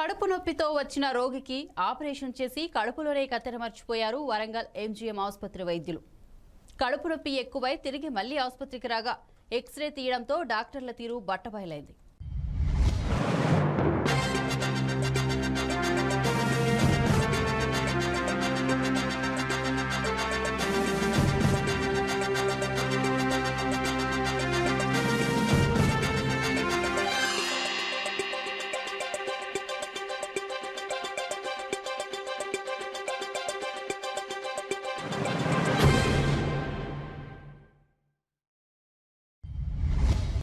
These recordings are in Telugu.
కడుపు నొప్పితో వచ్చిన రోగికి ఆపరేషన్ చేసి కడుపులోనే కత్తెర మర్చిపోయారు వరంగల్ ఎంజీఎం ఆసుపత్రి వైద్యులు. కడుపు నొప్పి ఎక్కువై తిరిగి మళ్ళీ ఆసుపత్రికి రాగా ఎక్స్రే తీయడంతో డాక్టర్ల తీరు బట్టబయలైంది.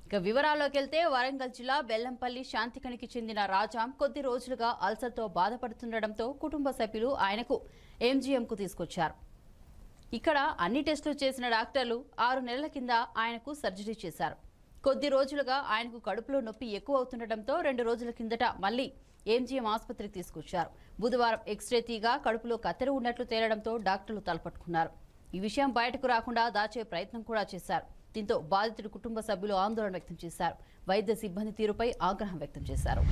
ఇక వివరాల్లోకి వెళ్తే వరంగల్ జిల్లా బెల్లంపల్లి శాంతికనికి చెందిన రాజాం కొద్ది రోజులుగా అల్సర్తో బాధపడుతుండటంతో కుటుంబ సభ్యులు ఆయనకు ఎంజీఎంకు తీసుకొచ్చారు. ఇక్కడ అన్ని టెస్టులు చేసిన డాక్టర్లు ఆరు నెలల కింద ఆయనకు సర్జరీ చేశారు. కొద్ది రోజులుగా ఆయనకు కడుపులో నొప్పి ఎక్కువ అవుతుండటంతో రెండు రోజుల కిందట మళ్ళీ ఎంజీఎం ఆసుపత్రికి తీసుకొచ్చారు. బుధవారం ఎక్స్రే తీగా కడుపులో కత్తెర ఉన్నట్లు తేలడంతో డాక్టర్లు తలపట్టుకున్నారు. ఈ విషయం బయటకు రాకుండా దాచే ప్రయత్నం కూడా చేశారు. దీంతో బాధితుడి కుటుంబ సభ్యులు ఆందోళన వ్యక్తం చేశారు. వైద్య సిబ్బంది తీరుపై ఆగ్రహం వ్యక్తం చేశారు.